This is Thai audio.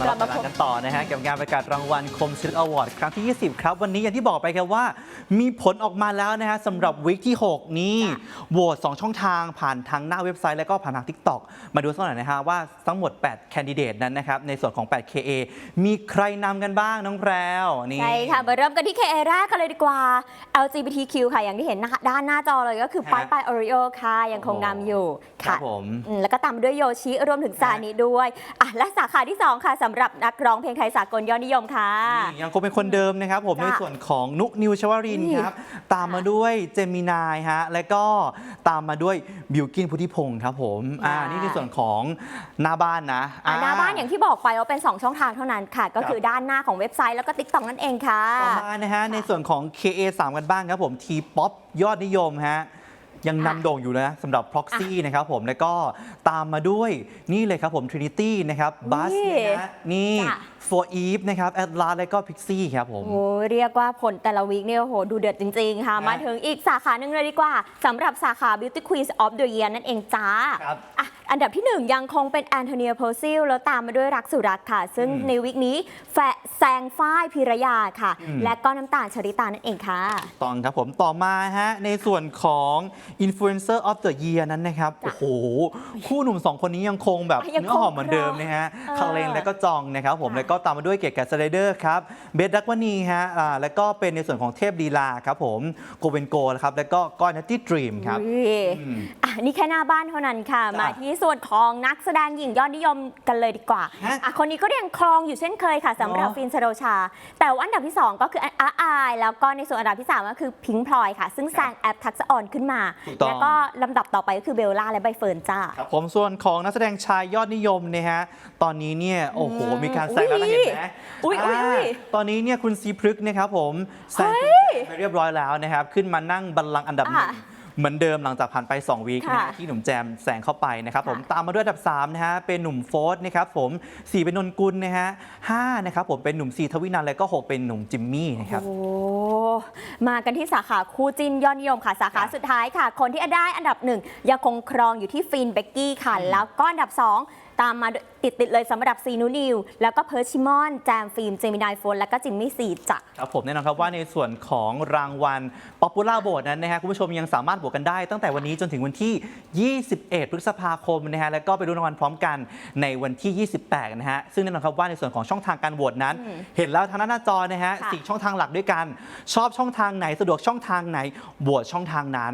มารับประทานกันต่อนะฮะกับงานประกาศรางวัลคมศิลป์อวอร์ดครั้งที่ 20 ครับ วันนี้อย่างที่บอกไปครับว่า มีผลออกมาแล้วนะฮะสำหรับวิกที่ 6 นี้โหวต2ช่องทางผ่านทางหน้าเว็บไซต์แล้วก็ผ่านทาง TikTok มาดูสักหน่อยนะฮะว่าทั้งหมด 8 แคนดิเดตนั้นนะครับในส่วนของ 8 KA มีใครนำกันบ้างน้องแพรวนี่ใช่ค่ะมาเริ่มกันที่ KA แรกกันเลยดีกว่า LGBTQ ค่ะอย่างที่เห็นนะคะด้านหน้าจอเลยก็คือฮะปายปายโอริโอค่ะยังคงนำอยู่ครัค่ะบผมอืมแล้วก็ตามมาด้วยโยชิรวมถึงซานิด้วยอะและสาขาที่ 2 ค่ะสำหรับนักร้องเพลงไทยสากลยอดนิยมค่ะ นี่ยังคงเป็นคนเดิมนะครับผมจ้ะในส่วนของนุกนิวชวรินทร์นี่ครับ ตามมาด้วยเจมินายฮะและก็ตามมาด้วยบิวกินพุทธิพงศ์ครับผมอ่าค่ะ นี่คือส่วนของหน้าบ้านนะ อะหน้าบ้านอย่างที่บอกไปว่าเป็น 2 ช่องทางเท่านั้นค่ะ ก็คือด้านหน้าของเว็บไซต์แล้วก็ TikTok นั่นเองค่ะ ต่อมานะฮะในส่วนของ KA3 กันบ้างครับผมทีป๊อปยอดนิยมฮะ ยังค่ะนำโด่งอยู่นะสำหรับ Proxy นะครับผมแล้วก็ตามมาด้วยนี่เลยครับผม Trinity นะครับบัสนี่นะฮะนี่ จ้ะ For Eve นะครับ Atlas และก็ Pixie ครับผม โอ้เรียกว่าผลแต่ละวีคเนี่ยโอ้โหดูเดือดจริง ๆ ค่ะฮะมาถึงอีกสาขาหนึ่งเลยดีกว่าสำหรับสาขา Beauty Queens of the Year นั่นเองจ้าครับอะอันดับที่หนึ่งยังคงเป็นแอนโทเนียโพซิลแล้วตามมาด้วยรักสุรักค่ะ ซึ่งอืมในวีคนี้แฟแซงฝ้ายพิรยาค่ะ อืม และก็น้ำตาลชริตานั่นเองค่ะ ตองครับผมต่อมาฮะในส่วนของ Influencer of the Year นั้นนะครับ จ้ะโอ้โห คู่หนุ่มสองคนนี้ยังคงแบบยังเนื้อหอมเหมือนเดิมนะฮะเออคาเลนและก็จองนะครับผมค่ะแล้วก็ตามมาด้วยเกียรติกับสไลเดอร์ครับเบสดักวานีฮะอ่าแล้วก็เป็นในส่วนของเทพลีลาครับผมโกเวนโกนะครับแล้วก็ก้อยนัตตี้ดรีมครับ อุ้ยอืมอะ นี่แค่หน้าบ้านเท่านั้นค่ะจ้ะมาที่ส่วนของนักแสดงหญิงยอดนิยมกันเลยดีกว่าฮะอะคนนี้ก็ยังครองอยู่เช่นเคยค่ะสำหรับเหรอฟินสโรชา แต่ว่าอันดับที่ 2 ก็คืออาอาย แล้วก็ในส่วนอันดับที่ 3 ก็คือพิงพลอยค่ะ ซึ่งแซงแอปทักษะออนขึ้นมา ถูกต้อง แล้วก็ลำดับต่อไปก็คือเบลล่าและใบเฟิร์นจ้า ครับผมส่วนของนักแสดงชายยอดนิยมเนี่ยฮะ ตอนนี้เนี่ยโอ้โห อืมมีการแซงแล้วนะอุ๊ยเห็นไหมอุ๊ยอุ๊ยอุ๊ยาตอนนี้เนี่ยคุณซีพฤกษ์นะครับผมแซงคุณแจมไปเรียบร้อยแล้วนะครับ ขึ้นมานั่งบัลลังก์อันดับหนึ่งอะ เหมือนเดิมหลังจากผ่านไป 2 วีคนะค่ะฮะที่หนุ่มแจมแซงเข้าไปนะครับผมค่ะ ตามมาด้วยอันดับ3นะฮะเป็นหนุ่มโฟร์นะครับผม4เป็นนนกุลนะฮะ 5นะครับผมเป็นหนุ่มซีทวินันท์และก็ 6 เป็นหนุ่มจิมมี่นะครับ โอ้ มากันที่สาขาคู่จิ้นยอดนิยมค่ะ สาขาครับสุดท้ายค่ะ คนที่ได้อันดับหนึ่งยังคงครองอยู่ที่ฟินเบกกี้ค่ะ แล้วก็อันดับ 2 ตามมาติดติดๆเลยสำหรับซีนูนิว แล้วก็เพิร์ชชิมอน แจมฟิล์ม เจมินายโฟน แล้วก็จิมมี่ซีจ้ะ ครับผมแน่นอนครับว่าในส่วนของรางวัล Popular Vote นั้นนะฮะคุณผู้ชมยังสามารถโหวตกันได้ ตั้งแต่วันนี้จนถึงวันที่ 21 พฤษภาคมนะฮะแล้วก็ไปดูรางวัลพร้อมกันในวันที่ 28 นะฮะซึ่งแน่นอนครับว่าในส่วนของช่องทางการโหวตนั้นอืมเห็นแล้วทางหน้าจอนะฮะค่ะสี่ช่องทางหลักด้วยกัน ชอบช่องทางไหนสะดวกช่องทางไหนโหวตช่องทางนั้น